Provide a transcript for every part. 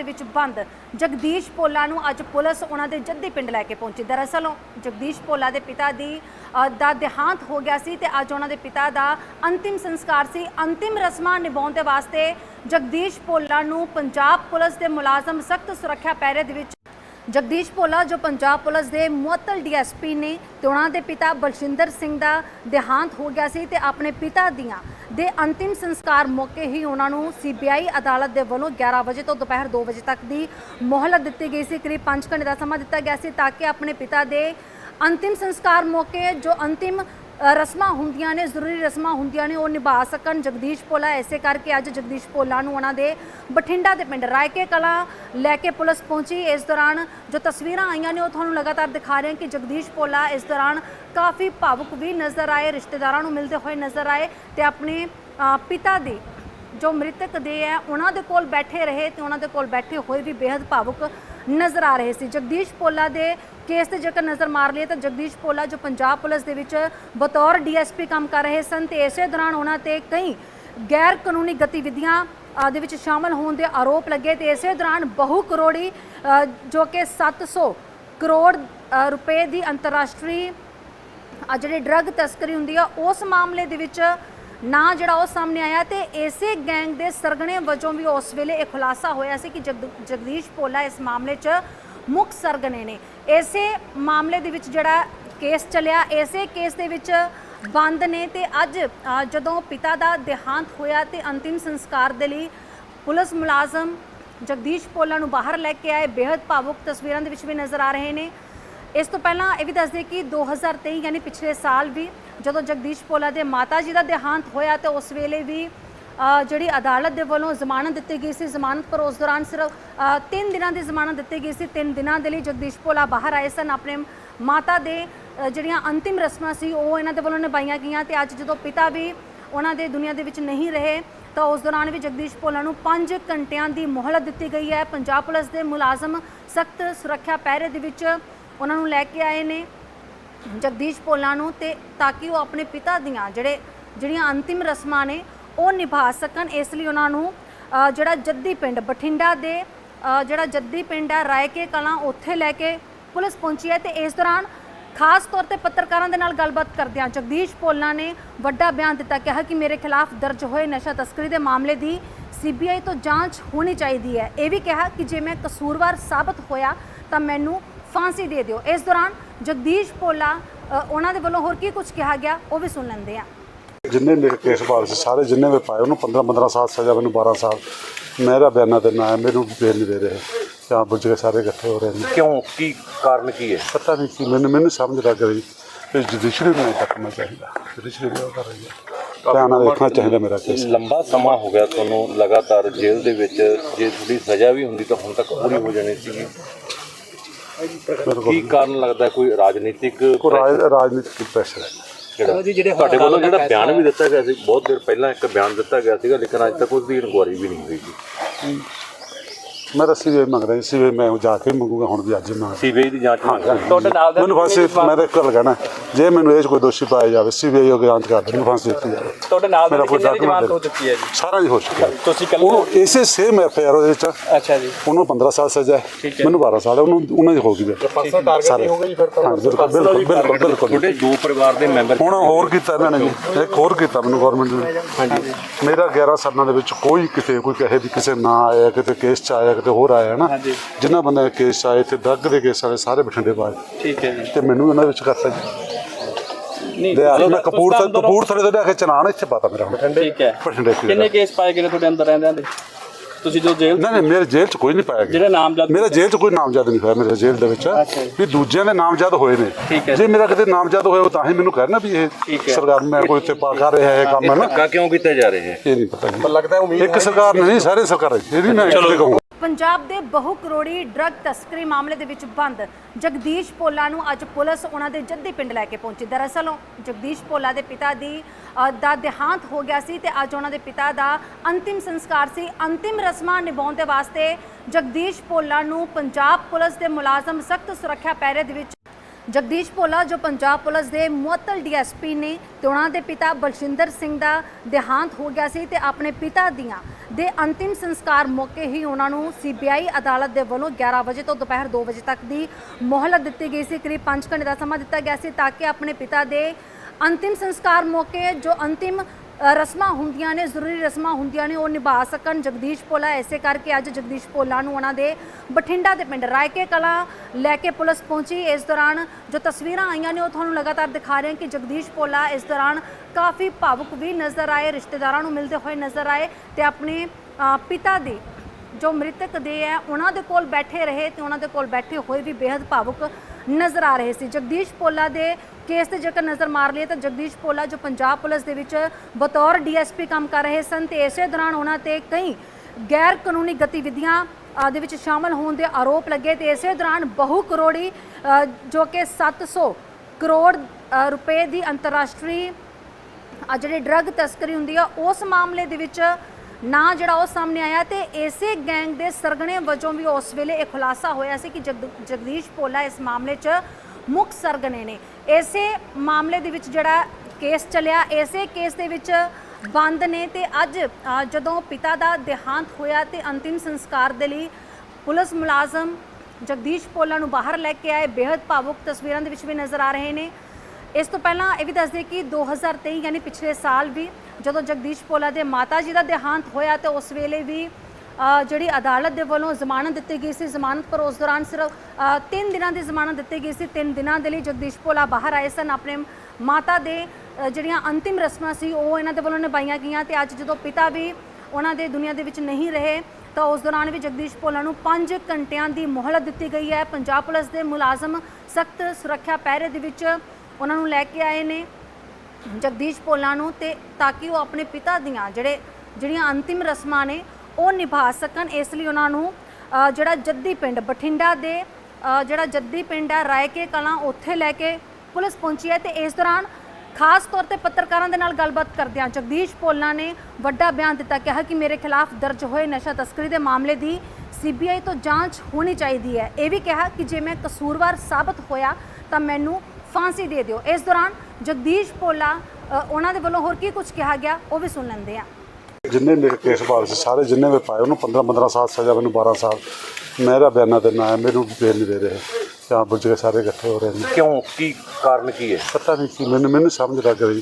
ਦੇ ਵਿੱਚ ਬੰਦ। ਜਗਦੀਸ਼ ਪੋਲਾ ਨੂੰ ਅੱਜ ਪੁਲਿਸ ਉਹਨਾਂ ਦੇ ਜੱਦੀ ਪਿੰਡ ਲੈ ਕੇ ਪਹੁੰਚੀ। ਦਰਅਸਲ ਜਗਦੀਸ਼ ਪੋਲਾ ਦੇ ਪਿਤਾ ਦੀ ਦਾ ਦੇਹਾਂਤ ਹੋ ਗਿਆ ਸੀ ਤੇ ਅੱਜ ਉਹਨਾਂ ਦੇ ਪਿਤਾ ਦਾ ਅੰਤਿਮ ਸੰਸਕਾਰ ਸੀ। ਅੰਤਿਮ ਰਸਮਾਂ ਨਿਭਾਉਣ ਦੇ ਵਾਸਤੇ ਜਗਦੀਸ਼ ਪੋਲਾ ਨੂੰ ਪੰਜਾਬ ਪੁਲਿਸ ਦੇ ਮੁਲਾਜ਼ਮ ਸਖਤ ਸੁਰੱਖਿਆ ਪਹਿਰੇ ਦੇ ਵਿੱਚ ਜਗਦੀਸ਼ ਭੋਲਾ, ਜੋ ਪੰਜਾਬ ਪੁਲਿਸ ਦੇ ਮੁਅੱਤਲ ਡੀਐਸਪੀ ਨੇ ਤੇ ਉਹਨਾਂ ਦੇ ਪਿਤਾ ਬਲਜਿੰਦਰ ਸਿੰਘ ਦਾ ਦੇਹਾਂਤ ਹੋ ਗਿਆ ਸੀ ਤੇ ਆਪਣੇ ਪਿਤਾ ਦੀਆਂ ਦੇ ਅੰਤਿਮ ਸੰਸਕਾਰ ਮੌਕੇ ਹੀ ਉਹਨਾਂ ਨੂੰ ਸੀਬੀਆਈ ਅਦਾਲਤ ਦੇ ਵੱਲੋਂ 11 ਵਜੇ ਤੋਂ ਦੁਪਹਿਰ 2 ਵਜੇ ਤੱਕ ਦੀ ਮੋਹਲਤ ਦਿੱਤੀ ਗਈ ਸੀ। ਕਰੀਬ 5 ਘੰਟੇ ਦਾ ਸਮਾਂ ਦਿੱਤਾ ਗਿਆ ਸੀ ਤਾਂ ਕਿ ਆਪਣੇ ਪਿਤਾ ਦੇ ਅੰਤਿਮ ਸੰਸਕਾਰ ਮੌਕੇ ਜੋ ਅੰਤਿਮ ਰਸਮਾਂ ਹੁੰਦੀਆਂ ਨੇ, ਜ਼ਰੂਰੀ ਰਸਮਾਂ ਹੁੰਦੀਆਂ ਨੇ, ਉਹ ਨਿਭਾ ਸਕਣ। ਜਗਦੀਸ਼ ਪੋਲਾ ਐਸੇ ਕਰਕੇ ਅੱਜ ਜਗਦੀਸ਼ ਪੋਲਾ ਨੂੰ ਉਹਨਾਂ ਦੇ ਬਠਿੰਡਾ ਦੇ ਪਿੰਡ ਰਾਇਕੇ ਕਲਾਂ ਲੈ ਕੇ ਪੁਲਿਸ ਪਹੁੰਚੀ। ਇਸ ਦੌਰਾਨ ਜੋ ਤਸਵੀਰਾਂ ਆਈਆਂ ਨੇ, ਉਹ ਤੁਹਾਨੂੰ ਲਗਾਤਾਰ ਦਿਖਾ ਰਹੇ ਹਾਂ ਕਿ ਜਗਦੀਸ਼ ਪੋਲਾ ਇਸ ਦੌਰਾਨ ਕਾਫੀ ਭਾਵੁਕ ਵੀ ਨਜ਼ਰ ਆਏ, ਰਿਸ਼ਤੇਦਾਰਾਂ ਨੂੰ ਮਿਲਦੇ ਹੋਏ ਨਜ਼ਰ ਆਏ ਤੇ ਆਪਣੇ ਪਿਤਾ ਦੀ ਜੋ ਮ੍ਰਿਤਕ ਦੇ ਹੈ, ਉਹਨਾਂ ਦੇ ਕੋਲ ਬੈਠੇ ਰਹੇ ਤੇ ਉਹਨਾਂ ਦੇ ਕੋਲ ਬੈਠੇ ਹੋਏ ਵੀ ਬੇहद ਭਾਵੁਕ ਨਜ਼ਰ ਆ ਰਹੇ ਸੀ। ਜਗਦੀਸ਼ ਪੋਲਾ ਦੇ ਕੇਸ ਤੇ ਜੇਕਰ ਨਜ਼ਰ ਮਾਰ ਲਈਏ ਤਾਂ ਜਗਦੀਸ਼ ਪੋਲਾ ਜੋ ਪੰਜਾਬ ਪੁਲਿਸ ਦੇ ਵਿੱਚ ਬਤੌਰ ਡੀਐਸਪੀ ਕੰਮ ਕਰ ਰਹੇ ਸਨ ਤੇ ਇਸੇ ਦੌਰਾਨ ਉਹਨਾਂ ਤੇ ਕਈ ਗੈਰ ਕਾਨੂੰਨੀ ਗਤੀਵਿਧੀਆਂ ਦੇ ਵਿੱਚ ਸ਼ਾਮਲ ਹੋਣ ਦੇ ਆਰੋਪ ਲੱਗੇ ਤੇ ਇਸੇ ਦੌਰਾਨ ਬਹੁ ਕਰੋੜੀ ਜੋ ਕਿ 700 ਕਰੋੜ ਰੁਪਏ ਦੀ ਅੰਤਰਰਾਸ਼ਟਰੀ ਆ ਜਿਹੜੀ ਡਰੱਗ ਤਸਕਰੀ ਹੁੰਦੀ ਆ, ਉਸ ਮਾਮਲੇ ਦੇ ਵਿੱਚ ਨਾਂ ਜਿਹੜਾ ਉਹ ਸਾਹਮਣੇ ਆਇਆ ਤੇ ਇਸੇ ਗੈਂਗ ਦੇ ਸਰਗਣੇ ਵਜੋਂ ਵੀ ਉਸ ਵੇਲੇ ਇਹ ਖੁਲਾਸਾ ਹੋਇਆ ਸੀ ਕਿ ਜਗਦ- ਜਗਦੀਸ਼ ਪੋਲਾ ਇਸ ਮਾਮਲੇ 'ਚ ਮੁੱਖ ਸਰਗਣੇ ਨੇ। ਇਸੇ ਮਾਮਲੇ ਦੇ ਵਿੱਚ ਜਿਹੜਾ ਕੇਸ ਚੱਲਿਆ, ਇਸੇ ਕੇਸ ਦੇ ਵਿੱਚ ਬੰਦ ਨੇ ਤੇ ਅੱਜ ਜਦੋਂ ਪਿਤਾ ਦਾ ਦੇਹਾਂਤ ਹੋਇਆ ਤੇ ਅੰਤਿਮ ਸੰਸਕਾਰ ਦੇ ਲਈ ਪੁਲਿਸ ਮੁਲਾਜ਼ਮ ਜਗਦੀਸ਼ ਪੋਲਾ ਨੂੰ ਬਾਹਰ ਲੈ ਕੇ ਆਏ ਬੇहद ਭਾਵੁਕ ਤਸਵੀਰਾਂ ਦੇ ਵਿੱਚ ਵੀ ਨਜ਼ਰ ਆ ਰਹੇ ਨੇ। ਇਸ ਤੋਂ ਪਹਿਲਾਂ ਇਹ ਵੀ ਦੱਸ ਦੇ ਕਿ 2023 ਯਾਨੀ ਪਿਛਲੇ ਸਾਲ ਵੀ ਜਦੋਂ ਜਗਦੀਸ਼ ਪੋਲਾ ਦੇ ਮਾਤਾ ਜੀ ਦਾ ਦੇਹਾਂਤ ਹੋਇਆ ਤੇ ਉਸ ਵੇਲੇ ਵੀ ਜਿਹੜੀ ਅਦਾਲਤ ਦੇ ਵੱਲੋਂ ਜ਼ਮਾਨਤ ਦਿੱਤੀ ਗਈ ਸੀ, ਜ਼ਮਾਨਤ ਪਰ ਉਸ ਦੌਰਾਨ ਸਿਰਫ 3 ਦਿਨਾਂ ਦੀ ਜ਼ਮਾਨਤ ਦਿੱਤੀ ਗਈ ਸੀ। 3 ਦਿਨਾਂ ਦੇ ਲਈ ਜਗਦੀਸ਼ ਪੋਲਾ ਬਾਹਰ ਆਏ ਸਨ। ਆਪਣੇ ਮਾਤਾ ਦੇ ਜਿਹੜੀਆਂ ਅੰਤਿਮ ਰਸਮਾਂ ਸੀ, ਉਹ ਇਹਨਾਂ ਦੇ ਵੱਲੋਂ ਨਿਭਾਈਆਂ ਗਈਆਂ ਤੇ ਅੱਜ ਜਦੋਂ ਪਿਤਾ ਵੀ ਉਹਨਾਂ ਦੇ ਦੁਨੀਆ ਦੇ ਵਿੱਚ ਨਹੀਂ ਰਹੇ, ਤਾਂ ਉਸ ਦੌਰਾਨ ਵੀ ਜਗਦੀਸ਼ ਪੋਲਾ ਨੂੰ 5 ਘੰਟਿਆਂ ਦੀ ਮੋਹਲਤ ਦਿੱਤੀ ਗਈ ਹੈ। ਪੰਜਾਬ ਪੁਲਿਸ ਦੇ ਮੁਲਾਜ਼ਮ ਸਖਤ ਸੁਰੱਖਿਆ ਪਹਿਰੇ ਦੇ ਵਿੱਚ ਉਹਨਾਂ ਨੂੰ ਲੈ ਕੇ ਆਏ ਨੇ। ਜਗਦੀਸ਼ ਪੋਲਾ ਨੂੰ ਤੇ ਤਾਂ ਕਿ ਉਹ ਆਪਣੇ ਪਿਤਾ ਦੀਆਂ ਜਿਹੜੇ, ਜਿਹੜੀਆਂ ਅੰਤਿਮ ਰਸਮਾਂ ਨੇ, ਉਹ ਨਿਭਾ ਸਕਣ। ਇਸ ਲਈ ਉਹਨਾਂ ਨੂੰ ਜਿਹੜਾ ਜੱਦੀ ਪਿੰਡ, ਬਠਿੰਡਾ ਦੇ ਜਿਹੜਾ ਜੱਦੀ ਪਿੰਡ ਹੈ ਰਾਏਕੇ ਕਲਾਂ, ਉੱਥੇ ਲੈ ਕੇ ਪੁਲਿਸ ਪਹੁੰਚੀ ਹੈ ਤੇ ਇਸ ਦੌਰਾਨ ਖਾਸ ਤੌਰ ਤੇ ਪੱਤਰਕਾਰਾਂ ਦੇ ਨਾਲ ਗੱਲਬਾਤ ਕਰਦਿਆਂ ਜਗਦੀਸ਼ ਪੋਲਾ ਨੇ ਵੱਡਾ ਬਿਆਨ ਦਿੱਤਾ, ਕਿਹਾ ਕਿ ਮੇਰੇ ਖਿਲਾਫ ਦਰਜ ਹੋਏ ਨਸ਼ਾ ਤਸਕਰੀ ਦੇ ਮਾਮਲੇ ਦੀ ਸੀਬੀਆਈ ਤੋਂ ਜਾਂਚ ਹੋਣੀ ਚਾਹੀਦੀ ਹੈ। ਇਹ ਵੀ ਕਿਹਾ ਕਿ ਜੇ ਮੈਂ ਕਸੂਰਵਾਰ ਸਾਬਤ ਹੋਇਆ ਤਾਂ ਮੈਨੂੰ ਫਾਂਸੀ ਦੇ ਦਿਓ। ਇਸ ਦੌਰਾਨ ਜਗਦੀਸ਼ ਪੋਲਾ ਉਹਨਾਂ ਦੇ ਵੱਲੋਂ ਹੋਰ ਕੀ ਕੁਝ ਕਿਹਾ ਗਿਆ ਉਹ ਵੀ ਸੁਣ ਲੈਂਦੇ ਆ ਜਿੰਨੇ ਮੇਰੇ ਕੇਸ ਪਾਲ ਸੀ ਸਾਰੇ ਜਿੰਨੇ ਵੀ ਪਾਏ ਉਹਨੂੰ 15 15 ਸਾਲ ਸਜ਼ਾ ਮੈਨੂੰ 12 ਸਾਲ। ਮੇਰਾ ਬਿਆਨਾ ਤੇ ਨਾ ਮੈਨੂੰ ਬੇਲ ਨਹੀਂ ਦੇ ਰਹੇ। ਜਾਂ ਬੁੱਝ ਕੇ ਸਾਰੇ ਇਕੱਠੇ ਹੋ ਰਹੇ ਨੇ। ਕਿਉਂ? ਕੀ ਕਾਰਨ ਕੀ ਹੈ? ਪਤਾ ਨਹੀਂ ਕੀ ਮੈਨੂੰ ਮੈਨੂੰ ਸਮਝ ਲੱਗ ਰਹੀ ਕਿ ਜੁਡੀਸ਼ਰੀ ਨੂੰ ਮੈਂ ਚਾਹੀਦਾ। ਜੁਡੀਸ਼ਰੀ ਵੀ ਉਹ ਕਰ ਰਹੀ ਹੈ। ਧਿਆਨ ਨਾਲ ਦੇਖਣਾ ਚਾਹੀਦਾ ਮੇਰਾ ਕੇਸ ਲੰਬਾ ਸਮਾਂ ਹੋ ਗਿਆ ਤੁਹਾਨੂੰ ਲਗਾਤਾਰ ਜੇਲ੍ਹ ਦੇ ਵਿੱਚ। ਜੇ ਤੁਹਾਡੀ ਸਜ਼ਾ ਵੀ ਹੁੰਦੀ ਤਾਂ ਹੁਣ ਤੱਕ ਪੂਰੀ ਹੋ ਜਾਣੀ ਸੀ। ਕੀ ਕਾਰਨ ਲੱਗਦਾ? ਕੋਈ ਰਾਜਨੀਤਿਕ ਰਾਜ ਰਾਜਨੀਤਿਕ ਪ੍ਰੈਸ਼ਰ ਹੈ। ਜਿਹੜਾ ਤੁਹਾਡੇ ਵੱਲੋਂ ਜਿਹੜਾ ਬਿਆਨ ਵੀ ਦਿੱਤਾ ਗਿਆ ਸੀ ਬਹੁਤ ਦੇਰ ਪਹਿਲਾਂ ਇੱਕ ਬਿਆਨ ਦਿੱਤਾ ਗਿਆ ਸੀਗਾ ਲੇਕਿਨ ਅੱਜ ਤੱਕ ਉਸ ਦੀ ਇਨਕੁਆਰੀ ਵੀ ਨਹੀਂ ਹੋਈ ਜੀ। ਮੈਂ ਰੱਸੀ ਵੀ ਮੰਗਦਾ ਸੀ ਵੀ ਮੈਂ ਜਾ ਕੇ ਮੰਗੂਗਾ ਹੁਣ ਵੀ ਅੱਜ ਮੰਗ ਸੀਬੀਆਈ ਦੀ ਜਾਂਚ ਮੰਗ ਰਹੀ ਤੁਹਾਡੇ ਨਾਲ ਦੇ ਮੈਨੂੰ ਫਾਂਸੀ ਮੈਂ ਤਾਂ ਇੱਕ ਗੱਲ ਕਹਿਣਾ ਜੇ ਮੈਨੂੰ ਇਹ 'ਚ ਕੋਈ ਦੋਸ਼ੀ ਪਾਇਆ ਜਾਵੇ ਸੀਬੀਆਈ ਉਹ ਜਾਂਚ ਕਰ ਦੇ ਮੈਨੂੰ ਫਾਂਸੀ ਦਿੱਤੀ ਜਾਵੇ। ਤੁਹਾਡੇ ਨਾਲ ਦੇ ਮੇਰਾ ਕੋਈ ਕਿੰਨੇ ਦੀ document ਜਮਾਨਤ ਹੋ ਚੁੱਕੀ ਹੈ ਜੀ? ਸਾਰਾ ਹੀ ਹੋ ਚੁੱਕਿਆ। ਤੁਸੀਂ ਕੱਲੇ ਉਹ ਇਸੇ ਸੇਮ ਐਫ ਆਈ ਆਰ ਉਹਦੇ ਵਿੱਚ ਅੱਛਾ ਜੀ। ਉਹਨੂੰ 15 ਸਾਲ ਸਜ਼ਾ ਹੈ। ਠੀਕ ਹੈ। ਮੈਨੂੰ 12 ਸਾਲ ਹੈ ਉਹਨੂੰ ਉਹਨਾਂ ਦੀ ਹੋ ਗਈ ਹੈ ਪਰਸਨਲ ਟਾਰਗੇਟ ਹੋ ਗਈ ਫਿਰ ਤਾਂ। ਹਾਂ ਬਿਲਕੁਲ ਬਿਲਕੁਲ ਬਿਲਕੁਲ ਬਿਲਕੁਲ। ਤੁਹਾਡੇ ਦੋ ਪਰਿਵਾਰ ਦੇ ਮੈਂਬਰ ਹੁਣ ਹੋਰ ਕੀਤਾ ਇਹਨਾਂ ਨੇ। ਜੀ ਇੱਕ ਹੋਰ ਕੀਤਾ ਮੈਨੂੰ ਗਵਰਨਮੈਂਟ ਨੇ। ਹਾਂਜੀ। ਮੇਰਾ 11 ਸਾਲਾਂ ਦੇ ਵਿੱਚ ਕੋਈ ਕਿਤੇ ਕੋਈ ਕਹੇ ਵੀ ਕਿਸੇ ਨਾ ਆਇਆ ਕਿਤੇ ਕੇਸ ਚ ਆਇਆ ਕਿਤੇ ਹੋਰ ਆਇਆ ਨਾ ਹਾਂਜੀ। ਜਿਨ੍ਹਾਂ ਬੰਦੇ ਦੇ ਕੇਸ ਆਏ ਤੇ ਦੱਗ ਦੇ ਕੇਸ ਵਾਲੇ ਸਾਰੇ ਬਠਿੰਡੇ ਪਾਏ ਠੀਕ ਹੈ ਜੀ। ਤੇ ਮੈਨੂੰ ਉਹਨਾਂ ਵਿੱਚ ਕਰਤਾ ਜੀ। ਨਹੀਂ ਦੇ ਆ ਮੈਂ ਕਪੂਰਥਲੇ ਕਪੂਰਥਲੇ ਤੋਂ ਲੈ ਕੇ ਚਨਾਨ ਇੱਥੇ ਪਾਤਾ ਮੇਰਾ ਹੁਣ। ਠੀਕ ਹੈ। ਬਠਿੰਡੇ ਚ ਕਿੰਨੇ ਕੇਸ ਪਾਏ ਗਏ ਨੇ ਤੁਹਾਡੇ ਅੰਦਰ ਰਹਿੰਦਿਆਂ ਦੇ? ਤੁਸੀਂ ਜੋ ਜੇਲ੍ਹ ਨਹੀਂ ਨਹੀਂ ਮੇਰੇ ਜੇਲ੍ਹ 'ਚ ਕੋਈ ਨਹੀਂ ਪਾਇਆ ਗਿਆ। ਜਿਹੜੇ ਨਾਮਜ਼ਦ ਮੇਰਾ ਜੇਲ੍ਹ 'ਚ ਕੋਈ ਨਾਮਜ਼ਦ ਨਹੀਂ ਹੋਇਆ ਮੇਰੇ ਜੇਲ੍ਹ ਦੇ ਵਿੱਚ। ਵੀ ਦੂਜਿਆਂ ਦੇ ਨਾਮਜ਼ਦ ਹੋਏ ਨੇ। ਜੇ ਮੇਰਾ ਕਿਤੇ ਨਾਮਜ਼ਦ ਹੋਇਆ ਉਹ ਤਾਂ ਹੀ ਮੈਨੂੰ ਕਹਿਣਾ ਵੀ ਇਹ। ਸਰਕਾਰ ਮੈਂ ਕੋਈ ਇੱਥੇ ਪਾ ਕਰ ਰਿਹਾ ਹੈ ਕੰਮ ਹੈ ਨਾ। ਕਿਉਂ ਕੀਤੇ ਜਾ ਰਹੇ ਹੈ? ਇਹ ਨਹੀਂ ਪਤਾ ਲੱਗਦਾ ਉਮੀਦ ਇੱਕ ਸਰਕਾਰ ਨੇ ਨਹੀਂ ਸਾਰੇ ਸਰਕਾਰ ਇਹ ਨਹੀਂ ਮੈਂ ਕਹੂੰਗਾ। ਪੰਜਾਬ ਦੇ ਬਹੁ ਕਰੋੜੀ ਡਰੱਗ ਤਸਕਰੀ ਮਾਮਲੇ ਦੇ ਵਿੱਚ ਬੰਦ। ਜਗਦੀਸ਼ ਪੋਲਾ ਨੂੰ ਅੱਜ ਪੁਲਿਸ ਉਹਨਾਂ ਦੇ ਜੱਦੀ ਪਿੰਡ ਲੈ ਕੇ ਪਹੁੰਚੀ। ਦਰਅਸਲ, ਜਗਦੀਸ਼ ਪੋਲਾ ਦੇ ਪਿਤਾ ਦੀ ਦਾ ਦੇਹਾਂਤ ਹੋ ਗਿਆ ਸੀ ਤੇ ਅੱਜ ਉਹਨਾਂ ਦੇ ਪਿਤਾ ਦਾ ਅੰਤਿਮ ਸੰਸਕਾਰ ਸੀ। ਅੰਤਿਮ ਰਸਮਾਂ ਨਿਭਾਉਣ ਦੇ ਵਾਸਤੇ ਜਗਦੀਸ਼ ਪੋਲਾ ਨੂੰ ਪੰਜਾਬ ਪੁਲਿਸ ਦੇ ਮੁਲਾਜ਼ਮ ਸਖਤ ਸੁਰੱਖਿਆ ਪਹਿਰੇ ਦੇ ਵਿੱਚ ਜਗਦੀਸ਼ ਭੋਲਾ, ਜੋ ਪੰਜਾਬ ਪੁਲਿਸ ਦੇ ਮੁਅੱਤਲ ਡੀਐਸਪੀ ਨੇ ਤੇ ਉਹਨਾਂ ਦੇ ਪਿਤਾ ਬਲਜਿੰਦਰ ਸਿੰਘ ਦਾ ਦੇਹਾਂਤ ਹੋ ਗਿਆ ਸੀ ਤੇ ਆਪਣੇ ਪਿਤਾ ਦੀਆਂ ਦੇ ਅੰਤਿਮ ਸੰਸਕਾਰ ਮੌਕੇ ਹੀ ਉਹਨਾਂ ਨੂੰ ਸੀਬੀਆਈ ਅਦਾਲਤ ਦੇ ਵੱਲੋਂ 11 ਵਜੇ ਤੋਂ ਦੁਪਹਿਰ 2 ਵਜੇ ਤੱਕ ਦੀ ਮੋਹਲਤ ਦਿੱਤੀ ਗਈ ਸੀ। ਕਰੀਬ 5 ਘੰਟੇ ਦਾ ਸਮਾਂ ਦਿੱਤਾ ਗਿਆ ਸੀ ਤਾਂ ਕਿ ਆਪਣੇ ਪਿਤਾ ਦੇ ਅੰਤਿਮ ਸੰਸਕਾਰ ਮੌਕੇ ਜੋ ਅੰਤਿਮ ਰਸਮਾਂ ਹੁੰਦੀਆਂ ਨੇ, ਜ਼ਰੂਰੀ ਰਸਮਾਂ ਹੁੰਦੀਆਂ ਨੇ, ਉਹ ਨਿਭਾ ਸਕਣ। ਜਗਦੀਸ਼ ਭੋਲਾ ਐਸੇ ਕਰਕੇ ਅੱਜ ਜਗਦੀਸ਼ ਭੋਲਾ ਨੂੰ ਉਹਨਾਂ ਦੇ ਬਠਿੰਡਾ ਦੇ ਪਿੰਡ ਰਾਇਕੇ ਕਲਾਂ ਲੈ ਕੇ ਪੁਲਿਸ ਪਹੁੰਚੀ। ਇਸ ਦੌਰਾਨ ਜੋ ਤਸਵੀਰਾਂ ਆਈਆਂ ਨੇ, ਉਹ ਤੁਹਾਨੂੰ ਲਗਾਤਾਰ ਦਿਖਾ ਰਹੇ ਹਾਂ ਕਿ ਜਗਦੀਸ਼ ਭੋਲਾ ਇਸ ਦੌਰਾਨ ਕਾਫੀ ਭਾਵੁਕ ਵੀ ਨਜ਼ਰ ਆਏ, ਰਿਸ਼ਤੇਦਾਰਾਂ ਨੂੰ ਮਿਲਦੇ ਹੋਏ ਨਜ਼ਰ ਆਏ ਤੇ ਆਪਣੇ ਪਿਤਾ ਦੀ ਜੋ ਮ੍ਰਿਤਕ ਦੇ ਹੈ, ਉਹਨਾਂ ਦੇ ਕੋਲ ਬੈਠੇ ਰਹੇ ਤੇ ਉਹਨਾਂ ਦੇ ਕੋਲ ਬੈਠੇ ਹੋਏ ਵੀ ਬੇहद ਭਾਵੁਕ ਨਜ਼ਰ ਆ ਰਹੇ ਸੀ। ਜਗਦੀਸ਼ ਪੋਲਾ ਦੇ ਕੇਸ ਤੇ ਜੇਕਰ ਨਜ਼ਰ ਮਾਰ ਲਈਏ ਤਾਂ ਜਗਦੀਸ਼ ਪੋਲਾ ਜੋ ਪੰਜਾਬ ਪੁਲਿਸ ਦੇ ਵਿੱਚ ਬਤੌਰ ਡੀਐਸਪੀ ਕੰਮ ਕਰ ਰਹੇ ਸਨ ਤੇ ਇਸੇ ਦੌਰਾਨ ਉਹਨਾਂ ਤੇ ਕਈ ਗੈਰ ਕਾਨੂੰਨੀ ਗਤੀਵਿਧੀਆਂ ਅ, ਦੇ ਵਿੱਚ ਸ਼ਾਮਲ ਹੋਣ ਦੇ ਆਰੋਪ ਲੱਗੇ ਤੇ ਇਸੇ ਦੌਰਾਨ ਬਹੁ ਕਰੋੜੀ ਜੋ ਕਿ 700 ਕਰੋੜ ਰੁਪਏ ਦੀ ਅੰਤਰਰਾਸ਼ਟਰੀ ਆ ਜਿਹੜੀ ਡਰੱਗ ਤਸਕਰੀ ਹੁੰਦੀ ਆ ਉਸ ਮਾਮਲੇ ਦੇ ਵਿੱਚ ਨਾਂ ਜਿਹੜਾ ਉਹ ਸਾਹਮਣੇ ਆਇਆ ਤੇ ਇਸੇ ਗੈਂਗ ਦੇ ਸਰਗਣੇ ਵਜੋਂ ਵੀ ਉਸ ਵੇਲੇ ਇਹ ਖੁਲਾਸਾ ਹੋਇਆ ਸੀ ਕਿ ਜਗਦ- ਜਗਦੀਸ਼ ਪੋਲਾ ਇਸ ਮਾਮਲੇ 'ਚ ਮੁੱਖ ਸਰਗਣੇ ਨੇ। ਇਸੇ ਮਾਮਲੇ ਦੇ ਵਿੱਚ ਜਿਹੜਾ ਕੇਸ ਚੱਲਿਆ, ਇਸੇ ਕੇਸ ਦੇ ਵਿੱਚ ਬੰਦ ਨੇ ਤੇ ਅੱਜ ਜਦੋਂ ਪਿਤਾ ਦਾ ਦੇਹਾਂਤ ਹੋਇਆ ਤੇ ਅੰਤਿਮ ਸੰਸਕਾਰ ਦੇ ਲਈ ਪੁਲਿਸ ਮੁਲਾਜ਼ਮ ਜਗਦੀਸ਼ ਪੋਲਾ ਨੂੰ ਬਾਹਰ ਲੈ ਕੇ ਆਏ ਬੇहद ਭਾਵੁਕ ਤਸਵੀਰਾਂ ਦੇ ਵਿੱਚ ਵੀ ਨਜ਼ਰ ਆ ਰਹੇ ਨੇ। ਇਸ ਤੋਂ ਪਹਿਲਾਂ ਇਹ ਵੀ ਦੱਸ ਦੇ ਕਿ 2023 ਯਾਨੀ ਪਿਛਲੇ ਸਾਲ ਵੀ ਜਦੋਂ ਜਗਦੀਸ਼ ਪੋਲਾ ਦੇ ਮਾਤਾ ਜੀ ਦਾ ਦੇਹਾਂਤ ਹੋਇਆ ਤੇ ਉਸ ਵੇਲੇ ਵੀ ਜਿਹੜੀ ਅਦਾਲਤ ਦੇ ਵੱਲੋਂ ਜ਼ਮਾਨਤ ਦਿੱਤੀ ਗਈ ਸੀ, ਜ਼ਮਾਨਤ ਪਰ ਉਸ ਦੌਰਾਨ ਸਿਰਫ 3 ਦਿਨਾਂ ਦੀ ਜ਼ਮਾਨਤ ਦਿੱਤੀ ਗਈ ਸੀ। 3 ਦਿਨਾਂ ਦੇ ਲਈ ਜਗਦੀਸ਼ ਪੋਲਾ ਬਾਹਰ ਆਏ ਸਨ। ਆਪਣੇ ਮਾਤਾ ਦੇ ਜਿਹੜੀਆਂ ਅੰਤਿਮ ਰਸਮਾਂ ਸੀ, ਉਹ ਇਹਨਾਂ ਦੇ ਵੱਲੋਂ ਨਿਭਾਈਆਂ ਗਈਆਂ ਤੇ ਅੱਜ ਜਦੋਂ ਪਿਤਾ ਵੀ ਉਹਨਾਂ ਦੇ ਦੁਨੀਆ ਦੇ ਵਿੱਚ ਨਹੀਂ ਰਹੇ, ਤਾਂ ਉਸ ਦੌਰਾਨ ਵੀ ਜਗਦੀਸ਼ ਪੋਲਾ ਨੂੰ 5 ਘੰਟਿਆਂ ਦੀ ਮੋਹਲਤ ਦਿੱਤੀ ਗਈ ਹੈ। ਪੰਜਾਬ ਪੁਲਿਸ ਦੇ ਮੁਲਾਜ਼ਮ ਸਖਤ ਸੁਰੱਖਿਆ ਪਹਿਰੇ ਦੇ ਵਿੱਚ ਉਹਨਾਂ ਨੂੰ ਲੈ ਕੇ ਆਏ ਨੇ। ਜਗਦੀਸ਼ ਪੋਲਾ ਨੂੰ ਤੇ ਤਾਂ ਕਿ ਉਹ ਆਪਣੇ ਪਿਤਾ ਦੀਆਂ ਜਿਹੜੇ, ਜਿਹੜੀਆਂ ਅੰਤਿਮ ਰਸਮਾਂ ਨੇ, ਉਹ ਨਿਭਾ ਸਕਣ। ਇਸ ਲਈ ਉਹਨਾਂ ਨੂੰ ਜਿਹੜਾ ਜੱਦੀ ਪਿੰਡ, ਬਠਿੰਡਾ ਦੇ ਜਿਹੜਾ ਜੱਦੀ ਪਿੰਡ ਹੈ ਰਾਏਕੇ ਕਲਾਂ, ਉੱਥੇ ਲੈ ਕੇ ਪੁਲਿਸ ਪਹੁੰਚੀ ਹੈ ਤੇ ਇਸ ਦੌਰਾਨ ਖਾਸ ਤੌਰ ਤੇ ਪੱਤਰਕਾਰਾਂ ਦੇ ਨਾਲ ਗੱਲਬਾਤ ਕਰਦਿਆਂ ਜਗਦੀਸ਼ ਪੋਲਾ ਨੇ ਵੱਡਾ ਬਿਆਨ ਦਿੱਤਾ, ਕਿਹਾ ਕਿ ਮੇਰੇ ਖਿਲਾਫ ਦਰਜ ਹੋਏ ਨਸ਼ਾ ਤਸਕਰੀ ਦੇ ਮਾਮਲੇ ਦੀ ਸੀਬੀਆਈ ਤੋਂ ਜਾਂਚ ਹੋਣੀ ਚਾਹੀਦੀ ਹੈ। ਇਹ ਵੀ ਕਿਹਾ ਕਿ ਜੇ ਮੈਂ ਕਸੂਰਵਾਰ ਸਾਬਤ ਹੋਇਆ ਤਾਂ ਮੈਨੂੰ ਫਾਂਸੀ ਦੇ ਦਿਓ। ਇਸ ਦੌਰਾਨ ਜਗਦੀਸ਼ ਪੋਲਾ ਉਹਨਾਂ ਦੇ ਵੱਲੋਂ ਹੋਰ ਕੀ ਕੁਝ ਕਿਹਾ ਗਿਆ ਉਹ ਵੀ ਸੁਣ ਲੈਂਦੇ ਆ ਜਿੰਨੇ ਮੇਰੇ ਕੇਸ ਭਾਗ ਸੀ ਸਾਰੇ ਜਿੰਨੇ ਵੀ ਪਾਏ ਉਹਨੂੰ 15 15 ਸਾਲ ਸਜ਼ਾ ਮੈਨੂੰ 12 ਸਾਲ। ਮੇਰਾ ਬਿਆਨਾ ਦੇਣਾ ਹੈ ਮੈਨੂੰ ਬੇਲ ਨਹੀਂ ਦੇ ਰਹੇ। ਜਾਂ ਬੁੱਝ ਕੇ ਸਾਰੇ ਇਕੱਠੇ ਹੋ ਰਹੇ ਨੇ। ਕਿਉਂ? ਕੀ ਕਾਰਨ ਕੀ ਹੈ? ਪਤਾ ਨਹੀਂ ਕੀ ਮੈਨੂੰ ਮੈਨੂੰ ਸਮਝ ਲੱਗ ਰਹੀ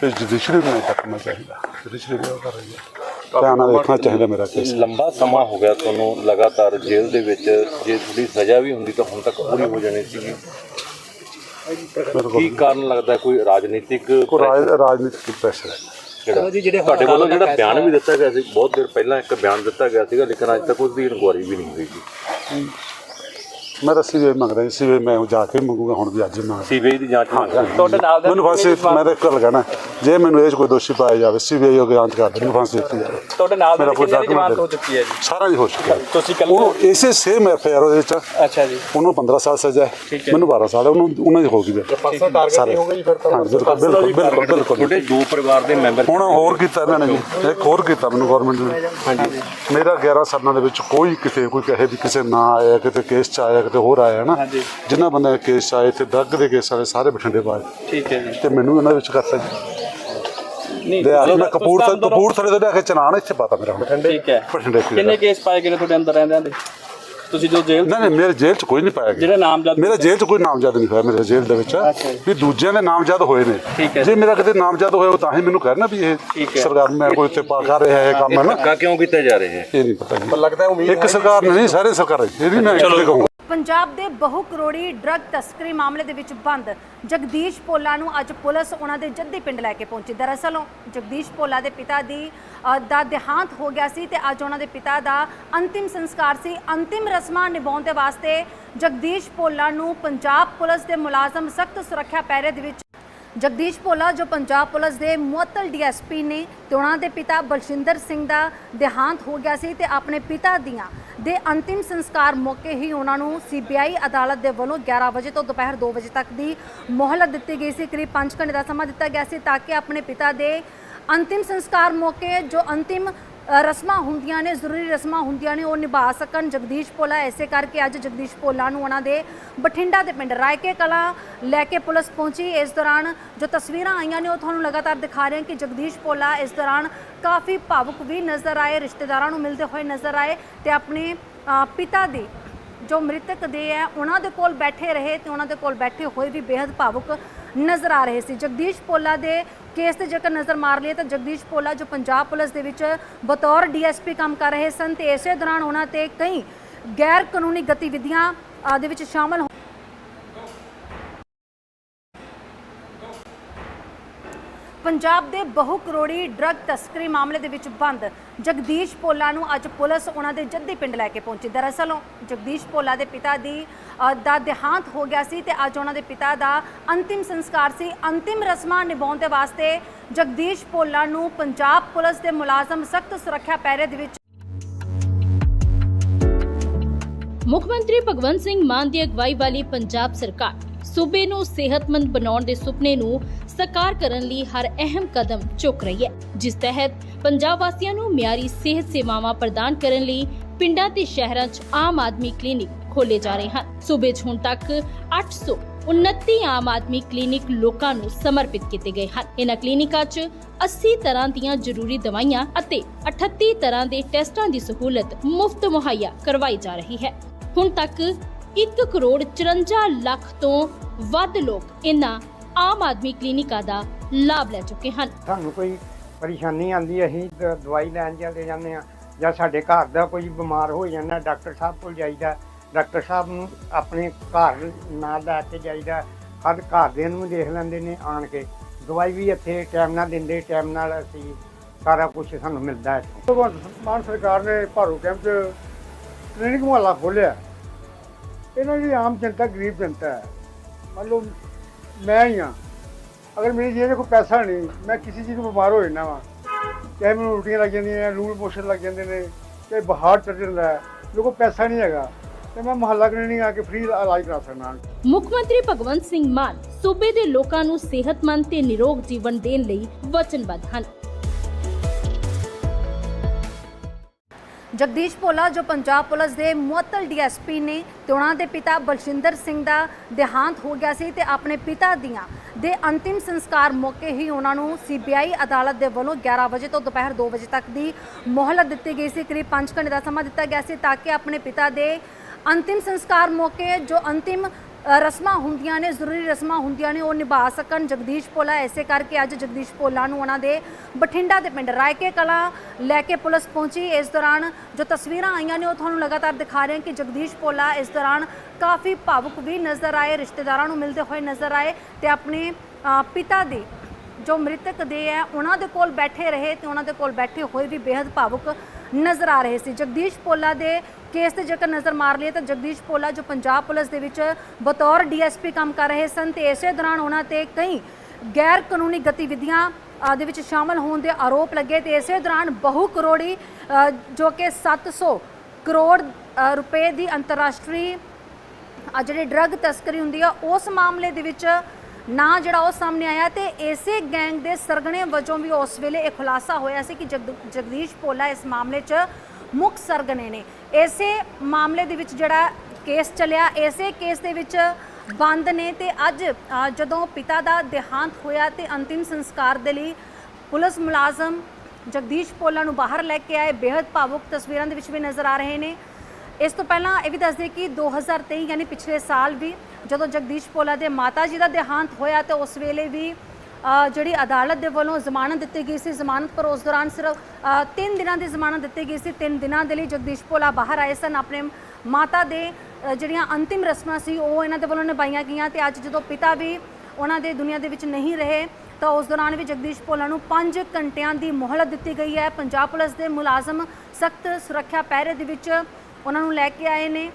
ਕਿ ਜੁਡੀਸ਼ਰੀ ਨੂੰ ਤੱਕ ਮੈਂ ਚਾਹੀਦਾ। ਜੁਡੀਸ਼ਰੀ ਵੀ ਉਹ ਕਰ ਰਹੀ ਹੈ। ਧਿਆਨ ਨਾਲ ਦੇਖਣਾ ਚਾਹੀਦਾ ਮੇਰਾ ਕੇਸ। ਲੰਬਾ ਸਮਾਂ ਹੋ ਗਿਆ ਤੁਹਾਨੂੰ ਲਗਾਤਾਰ ਜੇਲ੍ਹ ਦੇ ਵਿੱਚ। ਜੇ ਤੁਹਾਡੀ ਸਜ਼ਾ ਵੀ ਹੁੰਦੀ ਤਾਂ ਹੁਣ ਤੱਕ ਪੂਰੀ ਹੋ ਜਾਣੀ ਸੀਗੀ। ਕੀ ਕਾਰਨ ਲੱਗਦਾ? ਕੋਈ ਰਾਜਨੀਤਿਕ ਕੋ ਰਾਜ ਰਾਜਨੀਤਿਕ ਪ੍ਰੈਸ਼ਰ ਹੈ। ਜਿਹੜਾ ਤੁਹਾਡੇ ਵੱਲੋਂ ਜਿਹੜਾ ਬਿਆਨ ਵੀ ਦਿੱਤਾ ਗਿਆ ਸੀ ਬਹੁਤ ਦੇਰ ਪਹਿਲਾਂ ਇੱਕ ਬਿਆਨ ਦਿੱਤਾ ਗਿਆ ਸੀਗਾ ਲੇਕਿਨ ਅੱਜ ਤੱਕ ਉਸ ਦੀ ਇਨਕੁਆਰੀ ਵੀ ਨਹੀਂ ਹੋਈ ਜੀ। ਮੈਂ ਰੱਸੀ ਵੀ ਮੰਗਦਾ ਸੀ ਵੀ ਮੈਂ ਜਾ ਕੇ ਮੰਗੂਗਾ ਹੁਣ ਵੀ ਅੱਜ ਹੀ ਮੰਗ ਸੀਬੀਆਈ ਦੀ ਜਾਂਚ ਤੁਹਾਡੇ ਨਾਲ ਦੇ ਮੈਨੂੰ ਫਾਂਸੀ ਮੈਂ ਤਾਂ ਗੱਲ ਕਹਿਣਾ ਜੇ ਮੈਨੂੰ ਇਹ 'ਚ ਕੋਈ ਦੋਸ਼ੀ ਪਾਇਆ ਜਾਵੇ ਸੀਬੀਆਈ ਉਹ ਜਾਂਚ ਕਰ ਦੇ ਮੈਨੂੰ ਫਾਂਸੀ ਦਿੱਤੀ ਜਾਵੇ। ਤੁਹਾਡੇ ਨਾਲ ਦੇ ਕੋਈ ਕਿੰਨੇ ਦੀ ਜਮਾਨਤ document ਹੋ ਚੁੱਕੀ ਹੈ ਜੀ? ਸਾਰਾ ਹੀ ਹੋ ਚੁੱਕਿਆ। ਤੁਸੀਂ ਕੱਲ ਉਹ ਇਸੇ ਸੇਮ ਐਫ ਆਈ ਆਰ ਉਹਦੇ ਵਿੱਚ ਅੱਛਾ ਜੀ। ਉਹਨੂੰ 15 ਸਾਲ ਸਜ਼ਾ ਹੈ। ਠੀਕ ਹੈ। ਮੈਨੂੰ 12 ਸਾਲ ਹੈ ਉਹਨੂੰ ਉਹਨਾਂ ਦੀ ਹੋ ਗਈ ਹੈ ਪਰਸਨਲ ਟਾਰਗੇਟ ਹੋ ਗਈ ਫਿਰ ਤਾਂ। ਬਿਲਕੁਲ ਬਿਲਕੁਲ ਬਿਲਕੁਲ ਬਿਲਕੁਲ। ਤੁਹਾਡੇ ਦੋ ਪਰਿਵਾਰ ਦੇ ਮੈਂਬਰ ਹੁਣ ਹੋਰ ਕੀਤਾ ਇਹਨਾਂ ਨੇ ਜੀ। ਇੱਕ ਹੋਰ ਕੀਤਾ ਮੈਨੂੰ ਗਵਰਨਮੈਂਟ ਨੇ। ਹਾਂਜੀ। ਮੇਰਾ 11 ਸਾਲਾਂ ਦੇ ਵਿੱਚ ਕੋਈ ਕਿਤੇ ਕੋਈ ਕਹੇ ਵੀ ਕਿਸੇ ਨਾ ਆਇਆ ਕਿਤੇ ਕੇਸ ਚ ਆਇਆ ਕਿਤੇ ਹੋਰ ਆਇਆ ਨਾ ਹਾਂਜੀ। ਜਿਨ੍ਹਾਂ ਬੰਦੇ ਦੇ ਕੇਸ ਆਏ ਤੇ ਡਰੱਗ ਦੇ ਕੇਸ ਵਾਲੇ ਸਾਰੇ ਬਠਿੰਡੇ ਪਾਏ ਠੀਕ ਹੈ ਜੀ। ਤੇ ਮੈਨੂੰ ਇਹਨਾਂ ਵਿੱਚ ਕਰਤਾ ਜੀ। ਨਹੀਂ ਦੇ ਆ ਮੈਂ ਕਪੂਰਥਲੇ ਕਪੂਰਥਲੇ ਤੋਂ ਲੈ ਕੇ ਚਨਾਨ ਇੱਥੇ ਪਾਤਾ ਮੇਰਾ ਹੁਣ। ਠੀਕ ਹੈ। ਬਠਿੰਡੇ ਕਿੰਨੇ ਕੇਸ ਪਾਏ ਗਏ ਨੇ ਤੁਹਾਡੇ ਅੰਦਰ ਰਹਿੰਦਿਆਂ ਦੇ? ਤੁਸੀਂ ਜੋ ਜੇਲ੍ਹ ਨਹੀਂ ਨਹੀਂ ਮੇਰੇ ਜੇਲ੍ਹ 'ਚ ਕੋਈ ਨਹੀਂ ਪਾਇਆ ਗਿਆ। ਜਿਹੜੇ ਨਾਮਜ਼ਦ ਮੇਰਾ ਜੇਲ੍ਹ 'ਚ ਕੋਈ ਨਾਮਜ਼ਦ ਨਹੀਂ ਹੋਇਆ ਮੇਰੇ ਜੇਲ੍ਹ ਦੇ ਵਿੱਚ। ਅੱਛਾ ਜੀ। ਵੀ ਦੂਜਿਆਂ ਦੇ ਨਾਮਜ਼ਦ ਹੋਏ ਨੇ। ਠੀਕ ਹੈ। ਜੇ ਮੇਰਾ ਕਿਤੇ ਨਾਮਜ਼ਦ ਹੋਇਆ ਉਹ ਤਾਂ ਹੀ ਮੈਨੂੰ ਕਹਿਣਾ ਵੀ ਇਹ ਠੀਕ ਹੈ। ਸਰਕਾਰ ਮੈਂ ਕੋਈ ਇੱਥੇ ਪਾ ਕਰ ਰਿਹਾ ਹੈ ਕੰਮ ਹੈ ਨਾ। ਧੱਕਾ ਕਿਉਂ ਕੀਤੇ ਜਾ ਰਹੇ ਹੈ? ਇਹ ਨਹੀਂ ਪਤਾ ਜੀ। ਲੱਗਦਾ ਉਮੀਦ ਇੱਕ ਸਰਕਾਰ ਨੇ ਨਹੀਂ ਸਾਰੇ ਸਰਕਾਰ ਇਹ ਵੀ ਮੈਂ ਇੱਥੇ ਕਹੂੰਗਾ। ਪੰਜਾਬ ਦੇ ਬਹੁ ਕਰੋੜੀ ਡਰੱਗ ਤਸਕਰੀ ਮਾਮਲੇ ਦੇ ਵਿੱਚ ਬੰਦ। ਜਗਦੀਸ਼ ਪੋਲਾ ਨੂੰ ਅੱਜ ਪੁਲਿਸ ਉਹਨਾਂ ਦੇ ਜੱਦੀ ਪਿੰਡ ਲੈ ਕੇ ਪਹੁੰਚੀ। ਦਰਅਸਲ ਜਗਦੀਸ਼ ਪੋਲਾ ਦੇ ਪਿਤਾ ਦੀ ਦਾ ਦੇਹਾਂਤ ਹੋ ਗਿਆ ਸੀ ਤੇ ਅੱਜ ਉਹਨਾਂ ਦੇ ਪਿਤਾ ਦਾ ਅੰਤਿਮ ਸੰਸਕਾਰ ਸੀ। ਅੰਤਿਮ ਰਸਮਾਂ ਨਿਭਾਉਣ ਦੇ ਵਾਸਤੇ ਜਗਦੀਸ਼ ਪੋਲਾ ਨੂੰ ਪੰਜਾਬ ਪੁਲਿਸ ਦੇ ਮੁਲਾਜ਼ਮ ਸਖਤ ਸੁਰੱਖਿਆ ਪਹਿਰੇ ਦੇ ਵਿੱਚ ਜਗਦੀਸ਼ ਭੋਲਾ, ਜੋ ਪੰਜਾਬ ਪੁਲਿਸ ਦੇ ਮੁਅੱਤਲ ਡੀਐਸਪੀ ਨੇ ਤੇ ਉਹਨਾਂ ਦੇ ਪਿਤਾ ਬਲਜਿੰਦਰ ਸਿੰਘ ਦਾ ਦੇਹਾਂਤ ਹੋ ਗਿਆ ਸੀ ਤੇ ਆਪਣੇ ਪਿਤਾ ਦੀਆਂ ਦੇ ਅੰਤਿਮ ਸੰਸਕਾਰ ਮੌਕੇ ਹੀ ਉਹਨਾਂ ਨੂੰ ਸੀਬੀਆਈ ਅਦਾਲਤ ਦੇ ਵੱਲੋਂ 11 ਵਜੇ ਤੋਂ ਦੁਪਹਿਰ 2 ਵਜੇ ਤੱਕ ਦੀ ਮੋਹਲਤ ਦਿੱਤੀ ਗਈ ਸੀ। ਕਰੀਬ 5 ਘੰਟੇ ਦਾ ਸਮਾਂ ਦਿੱਤਾ ਗਿਆ ਸੀ ਤਾਂ ਕਿ ਆਪਣੇ ਪਿਤਾ ਦੇ ਅੰਤਿਮ ਸੰਸਕਾਰ ਮੌਕੇ ਜੋ ਅੰਤਿਮ ਰਸਮਾਂ ਹੁੰਦੀਆਂ ਨੇ, ਜ਼ਰੂਰੀ ਰਸਮਾਂ ਹੁੰਦੀਆਂ ਨੇ, ਉਹ ਨਿਭਾ ਸਕਣ। ਜਗਦੀਸ਼ ਪੋਲਾ ਐਸੇ ਕਰਕੇ ਅੱਜ ਜਗਦੀਸ਼ ਪੋਲਾ ਨੂੰ ਉਹਨਾਂ ਦੇ ਬਠਿੰਡਾ ਦੇ ਪਿੰਡ ਰਾਇਕੇ ਕਲਾਂ ਲੈ ਕੇ ਪੁਲਿਸ ਪਹੁੰਚੀ। ਇਸ ਦੌਰਾਨ ਜੋ ਤਸਵੀਰਾਂ ਆਈਆਂ ਨੇ, ਉਹ ਤੁਹਾਨੂੰ ਲਗਾਤਾਰ ਦਿਖਾ ਰਹੇ ਹਾਂ ਕਿ ਜਗਦੀਸ਼ ਪੋਲਾ ਇਸ ਦੌਰਾਨ ਕਾਫੀ ਭਾਵੁਕ ਵੀ ਨਜ਼ਰ ਆਏ, ਰਿਸ਼ਤੇਦਾਰਾਂ ਨੂੰ ਮਿਲਦੇ ਹੋਏ ਨਜ਼ਰ ਆਏ ਤੇ ਆਪਣੇ ਪਿਤਾ ਦੀ ਜੋ ਮ੍ਰਿਤਕ ਦੇ ਹੈ, ਉਹਨਾਂ ਦੇ ਕੋਲ ਬੈਠੇ ਰਹੇ ਤੇ ਉਹਨਾਂ ਦੇ ਕੋਲ ਬੈਠੇ ਹੋਏ ਵੀ ਬੇहद ਭਾਵੁਕ ਨਜ਼ਰ ਆ ਰਹੇ ਸੀ। ਜਗਦੀਸ਼ ਪੋਲਾ ਦੇ ਕੇਸ ਤੇ ਜੇਕਰ ਨਜ਼ਰ ਮਾਰ ਲਈਏ ਤਾਂ ਜਗਦੀਸ਼ ਪੋਲਾ ਜੋ ਪੰਜਾਬ ਪੁਲਿਸ ਦੇ ਵਿੱਚ ਬਤੌਰ ਡੀਐਸਪੀ ਕੰਮ ਕਰ ਰਹੇ ਸਨ ਤੇ ਇਸੇ ਦੌਰਾਨ ਉਹਨਾਂ ਤੇ ਕਈ ਗੈਰ ਕਾਨੂੰਨੀ ਗਤੀਵਿਧੀਆਂ ਅ, ਦੇ ਵਿੱਚ ਸ਼ਾਮਲ ਹੋ- ਪੰਜਾਬ ਦੇ ਬਹੁ ਕਰੋੜੀ ਡਰੱਗ ਤਸਕਰੀ ਮਾਮਲੇ ਦੇ ਵਿੱਚ ਬੰਦ। ਜਗਦੀਸ਼ ਪੋਲਾ ਨੂੰ ਅੱਜ ਪੁਲਿਸ ਉਹਨਾਂ ਦੇ ਜੱਦੀ ਪਿੰਡ ਲੈ ਕੇ ਪਹੁੰਚੀ। ਦਰਅਸਲ ਜਗਦੀਸ਼ ਪੋਲਾ ਦੇ ਪਿਤਾ ਦੀ ਅ, ਦਾ ਦੇਹਾਂਤ ਹੋ ਗਿਆ ਸੀ ਤੇ ਅੱਜ ਉਹਨਾਂ ਦੇ ਪਿਤਾ ਦਾ ਅੰਤਿਮ ਸੰਸਕਾਰ ਸੀ। ਅੰਤਿਮ ਰਸਮਾਂ ਨਿਭਾਉਣ ਦੇ ਵਾਸਤੇ ਜਗਦੀਸ਼ ਪੋਲਾ ਨੂੰ ਪੰਜਾਬ ਪੁਲਿਸ ਦੇ ਮੁਲਾਜ਼ਮ ਸਖਤ ਸੁਰੱਖਿਆ ਪਹਿਰੇ ਦੇ ਵਿੱਚ ਮੁੱਖ ਮੰਤਰੀ ਭਗਵੰਤ ਸਿੰਘ ਮਾਨ ਦੀ ਅਗਵਾਈ ਵਾਲੀ ਪੰਜਾਬ ਸਰਕਾਰ ਸੂਬੇ ਨੂੰ ਸਿਹਤਮੰਦ ਬਣਾਉਣ ਦੇ ਸੁਪਨੇ ਨੂੰ ਸਾਕਾਰ ਕਰਨ ਲਈ ਹਰ ਅਹਿਮ ਕਦਮ ਚੁੱਕ ਰਹੀ ਹੈ। ਜਿਸ ਤਹਿਤ ਪੰਜਾਬ ਵਾਸੀਆਂ ਨੂੰ ਮਿਆਰੀ ਸਿਹਤ ਸੇਵਾਵਾਂ ਪ੍ਰਦਾਨ ਕਰਨ ਲਈ ਪਿੰਡਾਂ ਤੇ ਸ਼ਹਿਰਾਂ 'ਚ ਆਮ ਆਦਮੀ ਕਲੀਨਿਕ ਖੋਲੇ ਜਾ ਰਹੇ ਹਨ। ਸੂਬੇ 'ਚ ਹੁਣ ਤੱਕ 829 ਆਮ ਆਦਮੀ ਕਲੀਨਿਕ ਲੋਕਾਂ ਨੂੰ ਸਮਰਪਿਤ ਕੀਤੇ ਗਏ ਹਨ। ਇਹਨਾਂ ਕਲੀਨਿਕਾਂ 'ਚ 80 ਤਰ੍ਹਾਂ ਦੀਆਂ ਜ਼ਰੂਰੀ ਦਵਾਈਆਂ ਅਤੇ 38 ਤਰ੍ਹਾਂ ਦੇ ਟੈਸਟਾਂ ਦੀ ਸਹੂਲਤ ਮੁਫਤ ਮੁਹੱਈਆ ਕਰਵਾਈ ਜਾ ਰਹੀ ਹੈ। ਹੁਣ ਤੱਕ 1 ਕਰੋੜ 54 ਲੱਖ ਤੋਂ ਵੱਧ ਲੋਕ ਇਹਨਾਂ ਆਮ ਆਦਮੀ ਕਲੀਨਿਕਾਂ ਦਾ ਲਾਭ ਲੈ ਚੁੱਕੇ ਹਨ। ਸਾਨੂੰ ਕੋਈ ਪਰੇਸ਼ਾਨੀ ਆਂਦੀ ਅਸੀਂ ਦ- ਦਵਾਈ ਲੈਣ ਚਲੇ ਜਾਂਦੇ ਆ ਜਾਂ ਸਾਡੇ ਘਰ ਦਾ ਕੋਈ ਬਿਮਾਰ ਹੋ ਜਾਂਦਾ ਡਾਕਟਰ ਸਾਹਿਬ ਕੋਲ ਜਾਈਦਾ ਡਾਕਟਰ ਸਾਹਿਬ ਨੂੰ ਆਪਣੇ ਘਰ ਨਾਲ ਲੈ ਕੇ ਜਾਈਦਾ ਹਰ ਘਰ ਦੇ ਨੂੰ ਦੇਖ ਲੈਂਦੇ ਨੇ ਆਣ ਕੇ। ਦਵਾਈ ਵੀ ਇੱਥੇ ਟਾਈਮ ਨਾਲ ਦਿੰਦੇ ਟਾਈਮ ਨਾਲ ਅਸੀਂ ਸਾਰਾ ਕੁਝ ਸਾਨੂੰ ਮਿਲਦਾ ਹੈ। ਇੱਥੋਂ ਭਗਵੰਤ ਮਾਨ ਸਰਕਾਰ ਨੇ ਭਾਰੂ ਕੈਂਪ 'ਚ ਕਲੀਨਿਕ ਮੁਹੱਲਾ ਖੋਲਿਆ ਇਹਨਾਂ ਦੀ ਆਮ ਜਨਤਾ ਗਰੀਬ ਜਨਤਾ ਹੈ। ਮੰਨ ਲਓ ਮੈਂ ਹੀ ਹਾਂ। ਅਗਰ ਮੇਰੀ ਜੇਬ 'ਚ ਕੋਈ ਪੈਸਾ ਨਹੀਂ, ਮੈਂ ਕਿਸੇ ਚੀਜ਼ ਨੂੰ ਬਿਮਾਰ ਹੋ ਜਾਣਾ ਵਾ। ਚਾਹੇ ਮੈਨੂੰ ਉਲਟੀਆਂ ਲੱਗ ਜਾਂਦੀਆਂ ਲੂਲ ਮੋਸ਼ਨ ਲੱਗ ਜਾਂਦੇ ਨੇ, ਚਾਹੇ ਬੁਖਾਰ ਚੜ ਜਾਂਦਾ ਹੈ, ਮੇਰੇ ਕੋਲ ਪੈਸਾ ਨਹੀਂ ਹੈਗਾ। ਤੇ ਮੈਂ ਮੁਹੱਲਾ ਕਲੀਨਿਕ ਆ ਕੇ ਫ੍ਰੀ ਇਲਾਜ ਕਰਾ ਸਕਦਾ ਮੁੱਖ ਮੰਤਰੀ ਭਗਵੰਤ ਸਿੰਘ ਮਾਨ ਸੂਬੇ ਦੇ ਲੋਕਾਂ ਨੂੰ ਸਿਹਤਮੰਦ ਤੇ ਨਿਰੋਗ ਜੀਵਨ ਦੇਣ ਲਈ ਵਚਨਬੱਧ ਹਨ। ਜਗਦੀਸ਼ ਭੋਲਾ, ਜੋ ਪੰਜਾਬ ਪੁਲਿਸ ਦੇ ਮੁਅੱਤਲ ਡੀਐਸਪੀ ਨੇ ਤੇ ਉਹਨਾਂ ਦੇ ਪਿਤਾ ਬਲਸ਼ਿੰਦਰ ਸਿੰਘ ਦਾ ਦੇਹਾਂਤ ਹੋ ਗਿਆ ਸੀ ਤੇ ਆਪਣੇ ਪਿਤਾ ਦੀਆਂ ਦੇ ਅੰਤਿਮ ਸੰਸਕਾਰ ਮੌਕੇ ਹੀ ਉਹਨਾਂ ਨੂੰ ਸੀਬੀਆਈ ਅਦਾਲਤ ਦੇ ਵੱਲੋਂ 11 ਵਜੇ ਤੋਂ ਦੁਪਹਿਰ 2 ਵਜੇ ਤੱਕ ਦੀ ਮੋਹਲਤ ਦਿੱਤੀ ਗਈ ਸੀ। ਕਰੀਬ 5 ਘੰਟੇ ਦਾ ਸਮਾਂ ਦਿੱਤਾ ਗਿਆ ਸੀ ਤਾਂ ਕਿ ਆਪਣੇ ਪਿਤਾ ਦੇ ਅੰਤਿਮ ਸੰਸਕਾਰ ਮੌਕੇ ਜੋ ਅੰਤਿਮ ਰਸਮਾਂ ਹੁੰਦੀਆਂ ਨੇ, ਜ਼ਰੂਰੀ ਰਸਮਾਂ ਹੁੰਦੀਆਂ ਨੇ, ਉਹ ਨਿਭਾ ਸਕਣ। ਜਗਦੀਸ਼ ਪੋਲਾ ਐਸੇ ਕਰਕੇ ਅੱਜ ਜਗਦੀਸ਼ ਪੋਲਾ ਨੂੰ ਉਹਨਾਂ ਦੇ ਬਠਿੰਡਾ ਦੇ ਪਿੰਡ ਰਾਇਕੇ ਕਲਾਂ ਲੈ ਕੇ ਪੁਲਿਸ ਪਹੁੰਚੀ। ਇਸ ਦੌਰਾਨ ਜੋ ਤਸਵੀਰਾਂ ਆਈਆਂ ਨੇ, ਉਹ ਤੁਹਾਨੂੰ ਲਗਾਤਾਰ ਦਿਖਾ ਰਹੇ ਹਾਂ ਕਿ ਜਗਦੀਸ਼ ਪੋਲਾ ਇਸ ਦੌਰਾਨ ਕਾਫੀ ਭਾਵੁਕ ਵੀ ਨਜ਼ਰ ਆਏ, ਰਿਸ਼ਤੇਦਾਰਾਂ ਨੂੰ ਮਿਲਦੇ ਹੋਏ ਨਜ਼ਰ ਆਏ ਤੇ ਆਪਣੇ ਪਿਤਾ ਦੀ ਜੋ ਮ੍ਰਿਤਕ ਦੇ ਹੈ, ਉਹਨਾਂ ਦੇ ਕੋਲ ਬੈਠੇ ਰਹੇ ਤੇ ਉਹਨਾਂ ਦੇ ਕੋਲ ਬੈਠੇ ਹੋਏ ਵੀ ਬੇहद ਭਾਵੁਕ ਨਜ਼ਰ ਆ ਰਹੇ ਸੀ। ਜਗਦੀਸ਼ ਪੋਲਾ ਦੇ ਕੇਸ ਤੇ ਜੇਕਰ ਨਜ਼ਰ ਮਾਰ ਲਈਏ ਤਾਂ ਜਗਦੀਸ਼ ਪੋਲਾ ਜੋ ਪੰਜਾਬ ਪੁਲਿਸ ਦੇ ਵਿੱਚ ਬਤੌਰ ਡੀਐਸਪੀ ਕੰਮ ਕਰ ਰਹੇ ਸਨ ਤੇ ਇਸੇ ਦੌਰਾਨ ਉਹਨਾਂ ਤੇ ਕਈ ਗੈਰ ਕਾਨੂੰਨੀ ਗਤੀਵਿਧੀਆਂ ਅ, ਦੇ ਵਿੱਚ ਸ਼ਾਮਲ ਹੋਣ ਦੇ ਆਰੋਪ ਲੱਗੇ ਤੇ ਇਸੇ ਦੌਰਾਨ ਬਹੁ ਕਰੋੜੀ ਜੋ ਕਿ 700 ਕਰੋੜ ਰੁਪਏ ਦੀ ਅੰਤਰਰਾਸ਼ਟਰੀ ਜਿਹੜੀ ਡਰੱਗ ਤਸਕਰੀ ਹੁੰਦੀ ਆ ਉਸ ਮਾਮਲੇ ਦੇ ਵਿੱਚ ਨਾ ਜਿਹੜਾ ਉਹ ਸਾਹਮਣੇ ਆਇਆ ਤੇ ਇਸੇ ਗੈਂਗ ਦੇ ਸਰਗਣੇ ਵਜੋਂ ਵੀ ਉਸ ਵੇਲੇ ਇਹ ਖੁਲਾਸਾ ਹੋਇਆ ਸੀ ਕਿ ਜਗਦ- ਜਗਦੀਸ਼ ਪੋਲਾ ਇਸ ਮਾਮਲੇ 'ਚ ਮੁੱਖ ਸਰਗਣੇ ਨੇ। ਇਸੇ ਮਾਮਲੇ ਦੇ ਵਿੱਚ ਜਿਹੜਾ ਕੇਸ ਚੱਲਿਆ, ਇਸੇ ਕੇਸ ਦੇ ਵਿੱਚ ਬੰਦ ਨੇ ਤੇ ਅੱਜ ਜਦੋਂ ਪਿਤਾ ਦਾ ਦੇਹਾਂਤ ਹੋਇਆ ਤੇ ਅੰਤਿਮ ਸੰਸਕਾਰ ਦੇ ਲਈ ਪੁਲਿਸ ਮੁਲਾਜ਼ਮ ਜਗਦੀਸ਼ ਪੋਲਾ ਨੂੰ ਬਾਹਰ ਲੈ ਕੇ ਆਏ ਬੇहद ਭਾਵੁਕ ਤਸਵੀਰਾਂ ਦੇ ਵਿੱਚ ਵੀ ਨਜ਼ਰ ਆ ਰਹੇ ਨੇ। ਇਸ ਤੋਂ ਪਹਿਲਾਂ ਇਹ ਵੀ ਦੱਸ ਦਈਏ ਕਿ 2023 ਯਾਨੀ ਪਿਛਲੇ ਸਾਲ ਵੀ ਜਦੋਂ ਜਗਦੀਸ਼ ਪੋਲਾ ਦੇ ਮਾਤਾ ਜੀ ਦਾ ਦੇਹਾਂਤ ਹੋਇਆ ਤੇ ਉਸ ਵੇਲੇ ਵੀ ਜਿਹੜੀ ਅਦਾਲਤ ਦੇ ਵੱਲੋਂ ਜ਼ਮਾਨਤ ਦਿੱਤੀ ਗਈ ਸੀ, ਜ਼ਮਾਨਤ ਪਰ ਉਸ ਦੌਰਾਨ ਸਿਰਫ 3 ਦਿਨਾਂ ਦੀ ਜ਼ਮਾਨਤ ਦਿੱਤੀ ਗਈ ਸੀ। 3 ਦਿਨਾਂ ਦੇ ਲਈ ਜਗਦੀਸ਼ ਭੋਲਾ ਬਾਹਰ ਆਏ ਸਨ ਆਪਣੇ ਮਾਤਾ ਦੇ ਜਿਹੜੀਆਂ ਅੰਤਿਮ ਰਸਮਾਂ ਸੀ, ਉਹ ਇਹਨਾਂ ਦੇ ਵੱਲੋਂ ਨਿਭਾਈਆਂ ਗਈਆਂ ਤੇ ਅੱਜ ਜਦੋਂ ਪਿਤਾ ਵੀ ਉਹਨਾਂ ਦੇ ਦੁਨੀਆ ਦੇ ਵਿੱਚ ਨਹੀਂ ਰਹੇ, ਤਾਂ ਉਸ ਦੌਰਾਨ ਵੀ ਜਗਦੀਸ਼ ਭੋਲਾ ਨੂੰ 5 ਘੰਟਿਆਂ ਦੀ ਮੋਹਲਤ ਦਿੱਤੀ ਗਈ ਹੈ। ਪੰਜਾਬ ਪੁਲਿਸ ਦੇ ਮੁਲਾਜ਼ਮ ਸਖਤ ਸੁਰੱਖਿਆ ਪਹਿਰੇ ਦੇ ਵਿੱਚ ਉਹਨਾਂ ਨੂੰ ਲੈ ਕੇ ਆਏ ਨੇ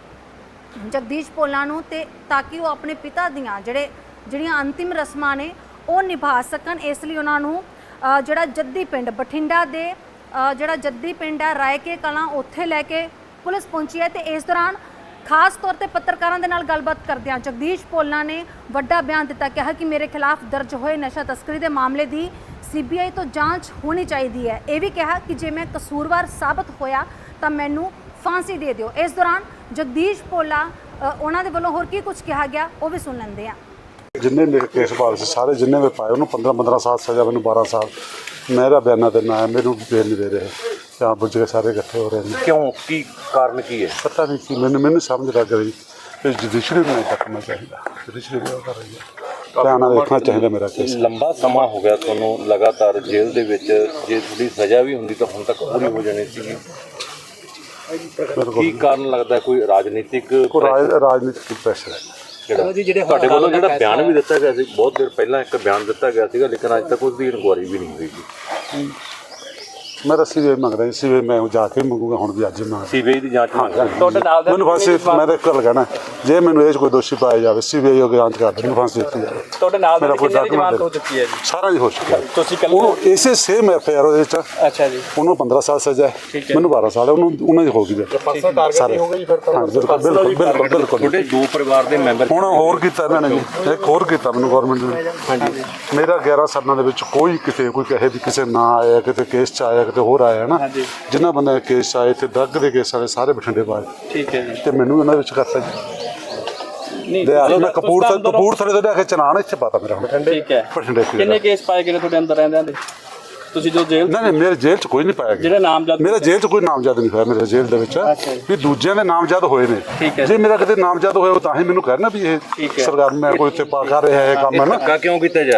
ਜਗਦੀਸ਼ ਭੋਲਾ ਨੂੰ ਤੇ ਤਾਂ ਕਿ ਉਹ ਆਪਣੇ ਪਿਤਾ ਦੀਆਂ ਜਿਹੜੇ, ਜਿਹੜੀਆਂ ਅੰਤਿਮ ਰਸਮਾਂ ਨੇ ਉਹ ਨਿਭਾ ਸਕਣ। ਇਸ ਲਈ ਉਹਨਾਂ ਨੂੰ ਜਿਹੜਾ ਜੱਦੀ ਪਿੰਡ, ਬਠਿੰਡਾ ਦੇ ਜਿਹੜਾ ਜੱਦੀ ਪਿੰਡ ਹੈ ਰਾਇਕੇ ਕਲਾਂ, ਉੱਥੇ ਲੈ ਕੇ ਪੁਲਿਸ ਪਹੁੰਚੀ ਹੈ ਤੇ ਇਸ ਦੌਰਾਨ ਖਾਸ ਤੌਰ ਤੇ ਪੱਤਰਕਾਰਾਂ ਦੇ ਨਾਲ ਗੱਲਬਾਤ ਕਰਦਿਆਂ ਜਗਦੀਸ਼ ਪੋਲਾ ਨੇ ਵੱਡਾ ਬਿਆਨ ਦਿੱਤਾ, ਕਿਹਾ ਕਿ ਮੇਰੇ ਖਿਲਾਫ ਦਰਜ ਹੋਏ ਨਸ਼ਾ ਤਸਕਰੀ ਦੇ ਮਾਮਲੇ ਦੀ ਸੀਬੀਆਈ ਤੋਂ ਜਾਂਚ ਹੋਣੀ ਚਾਹੀਦੀ ਹੈ। ਇਹ ਵੀ ਕਿਹਾ ਕਿ ਜੇ ਮੈਂ ਕਸੂਰਵਾਰ ਸਾਬਤ ਹੋਇਆ ਤਾਂ ਮੈਨੂੰ ਫਾਂਸੀ ਦੇ ਦਿਓ। ਇਸ ਦੌਰਾਨ ਜਗਦੀਸ਼ ਪੋਲਾ ਉਹਨਾਂ ਦੇ ਵੱਲੋਂ ਹੋਰ ਕੀ ਕੁਝ ਕਿਹਾ ਗਿਆ, ਉਹ ਵੀ ਸੁਣ ਲੈਂਦੇ ਆ ਜਿੰਨੇ ਮੇਰੇ ਕੇਸ ਭਾਲ ਸੀ ਸਾਰੇ ਜਿੰਨੇ ਵੀ ਪਾਏ ਉਹਨੂੰ 15 15 ਸਾਲ ਸਜ਼ਾ ਮੈਨੂੰ 12 ਸਾਲ। ਮੇਰਾ ਬਿਆਨਾ ਤੇ ਨਾ ਹੈ ਮੈਨੂੰ ਬੇਲ ਨਹੀਂ ਦੇ ਰਹੇ। ਜਾਂ ਬੁੱਝ ਕੇ ਸਾਰੇ ਇਕੱਠੇ ਹੋ ਰਹੇ ਨੇ। ਕਿਉਂ? ਕੀ ਕਾਰਨ ਕੀ ਹੈ? ਪਤਾ ਨਹੀਂ ਕਿ ਮੈਨੂੰ ਮੈਨੂੰ ਸਮਝ ਲੱਗ ਰਹੀ ਕਿ ਜੁਡੀਸ਼ਰੀ ਨੂੰ ਤੱਕਣਾ ਚਾਹੀਦਾ। ਜੁਡੀਸ਼ਰੀ ਨੂੰ ਕਰ ਰਹੀ ਹੈ। ਧਿਆਨ ਦੇਖਣਾ ਚਾਹੀਦਾ ਮੇਰਾ ਕੇਸ ਲੰਬਾ ਸਮਾਂ ਹੋ ਗਿਆ ਤੁਹਾਨੂੰ ਲਗਾਤਾਰ ਜੇਲ੍ਹ ਦੇ ਵਿੱਚ। ਜੇ ਤੁਹਾਡੀ ਸਜ਼ਾ ਵੀ ਹੁੰਦੀ ਤਾਂ ਹੁਣ ਤੱਕ ਪੂਰੀ ਹੋ ਜਾਣੀ ਸੀ। ਕੀ ਕਾਰਨ ਲੱਗਦਾ ਕੋਈ ਰਾਜਨੀਤਿਕ ਰਾਜਨੀਤਿਕ ਪ੍ਰੈਸ਼ਰ ਹੈ। ਜਿਹੜਾ ਤੁਹਾਡੇ ਵੱਲੋਂ ਜਿਹੜਾ ਬਿਆਨ ਵੀ ਦਿੱਤਾ ਗਿਆ ਸੀ ਬਹੁਤ ਦੇਰ ਪਹਿਲਾਂ ਇੱਕ ਬਿਆਨ ਦਿੱਤਾ ਗਿਆ ਸੀਗਾ ਲੇਕਿਨ ਅੱਜ ਤੱਕ ਉਸ ਦੀ ਇਨਕੁਆਰੀ ਵੀ ਨਹੀਂ ਹੋਈ ਮੈਂ ਰੱਸੀ ਵੀ ਮੰਗ ਰਿਹਾ ਸੀ ਵੀ ਮੈਂ ਜਾ ਕੇ ਮੰਗੂਗਾ ਹੁਣ ਵੀ ਅੱਜ ਹੀ ਮੰਗ ਸੀਬੀਆਈ ਦੀ ਜਾਂਚ ਮੰਗ ਰਹੀ ਤੁਹਾਡੇ ਨਾਲ ਦੇ ਮੈਨੂੰ ਫਾਂਸੀ ਮੈਂ ਤਾਂ ਇੱਕ ਗੱਲ ਕਹਿਣਾ ਜੇ ਮੈਨੂੰ ਇਹ 'ਚ ਕੋਈ ਦੋਸ਼ੀ ਪਾਇਆ ਜਾਵੇ ਸੀਬੀਆਈ ਉਹ ਜਾਂਚ ਕਰ ਦੇ ਮੈਨੂੰ ਫਾਂਸੀ ਦਿੱਤੀ ਜਾਵੇ। ਤੁਹਾਡੇ ਨਾਲ ਦੇ ਮੇਰਾ ਕੋਈ ਕਿੰਨੇ ਦੀ ਜ਼ਮਾਨਤ ਹੋ ਚੁੱਕੀ ਹੈ ਜੀ? ਸਾਰਾ ਹੀ ਹੋ ਚੁੱਕਿਆ। ਤੁਸੀਂ ਕੱਲ ਉਹ ਇਸੇ ਸੇਮ ਐਫ ਆਰ ਉਹਦੇ ਵਿੱਚ ਅੱਛਾ ਜੀ। ਉਹਨੂੰ 15 ਸਾਲ ਸਜ਼ਾ ਹੈ। ਠੀਕ ਹੈ। ਮੈਨੂੰ 12 ਸਾਲ ਹੈ ਉਹਨੂੰ ਉਹਨਾਂ ਦੀ ਹੋ ਗਈ ਹੈ ਪਰਸਨਲ ਟਾਰਗੇਟ ਹੀ ਹੋ ਗਈ ਫਿਰ ਤਾਂ। ਹਾਂ ਬਿਲਕੁਲ ਬਿਲਕੁਲ ਬਿਲਕੁਲ ਬਿਲਕੁਲ। ਤੁਹਾਡੇ ਦੋ ਪਰਿਵਾਰ ਦੇ ਮੈਂਬਰ ਹੁਣ ਹੋਰ ਕੀਤਾ ਇਹਨਾਂ ਨੇ ਜੀ। ਇੱਕ ਹੋਰ ਕੀਤਾ ਮੈਨੂੰ ਗਵਰਨਮੈਂਟ ਨੇ। ਹਾਂਜੀ। ਮੇਰਾ 11 ਸਾਲਾਂ ਦੇ ਵਿੱਚ ਕੋਈ ਕਿਤੇ ਕੋਈ ਕਹੇ ਵੀ ਕਿਸੇ ਨਾ ਆਇਆ ਕਿਤੇ ਕੇਸ ਚ ਆਇਆ ਕਿਤੇ ਹੋਰ ਆਇਆ ਨਾ ਹਾਂਜੀ। ਜਿਨ੍ਹਾਂ ਬੰਦੇ ਕੇਸ ਆਏ ਤੇ ਡਰੱਗ ਦੇ ਕੇਸ ਵਾਲੇ ਸਾਰੇ ਬਠਿੰਡੇ ਪਾਏ ਠੀਕ ਹੈ ਜੀ। ਤੇ ਮੈਨੂੰ ਇਹਨਾਂ ਵਿੱਚ ਕਰਤਾ ਜੀ ਨਹੀਂ ਦੇ ਆ ਤੁਸੀਂ ਮੈਂ ਤਾਂ ਕਪੂਰਥਲੇ ਕਪੂਰਥਲੇ ਤੋਂ ਲੈ ਕੇ ਚਨਾਨ ਇੱਥੇ ਪਾਤਾ ਮੇਰਾ ਹੁਣ। ਠੀਕ ਹੈ। ਬਠਿੰਡੇ ਚ ਕਿੰਨੇ ਕੇਸ ਪਾਏ ਗਏ ਨੇ ਤੁਹਾਡੇ ਅੰਦਰ ਰਹਿੰਦਿਆਂ ਦੇ? ਤੁਸੀਂ ਜੋ ਜੇਲ੍ਹ ਨਹੀਂ ਨਹੀਂ ਮੇਰੇ ਜੇਲ੍ਹ 'ਚ ਕੋਈ ਨਹੀਂ ਪਾਇਆ ਗਿਆ। ਜਿਹੜੇ ਨਾਮਜ਼ਦ ਮੇਰਾ ਜੇਲ੍ਹ 'ਚ ਕੋਈ ਨਾਮਜ਼ਦ ਨਹੀਂ ਹੋਇਆ ਮੇਰੇ ਜੇਲ੍ਹ ਦੇ ਵਿੱਚ। ਵੀ ਦੂਜਿਆਂ ਦੇ ਨਾਮਜ਼ਦ ਹੋਏ ਨੇ। ਠੀਕ ਹੈ। ਜੇ ਮੇਰਾ ਕਿਤੇ ਨਾਮਜ਼ਦ ਹੋਇਆ ਤਾਂ ਹੀ ਮੈਨੂੰ ਕਹਿਣਾ ਵੀ ਇਹ। ਸਰਕਾਰ ਮੈਂ ਕੋਈ ਉੱਥੇ ਪਾ ਕਰ ਰਿਹਾ ਹੈ ਕੰਮ ਹੈ ਨਾ। ਧੱਕਾ ਕਿਉਂ ਕੀਤਾ ਜਾ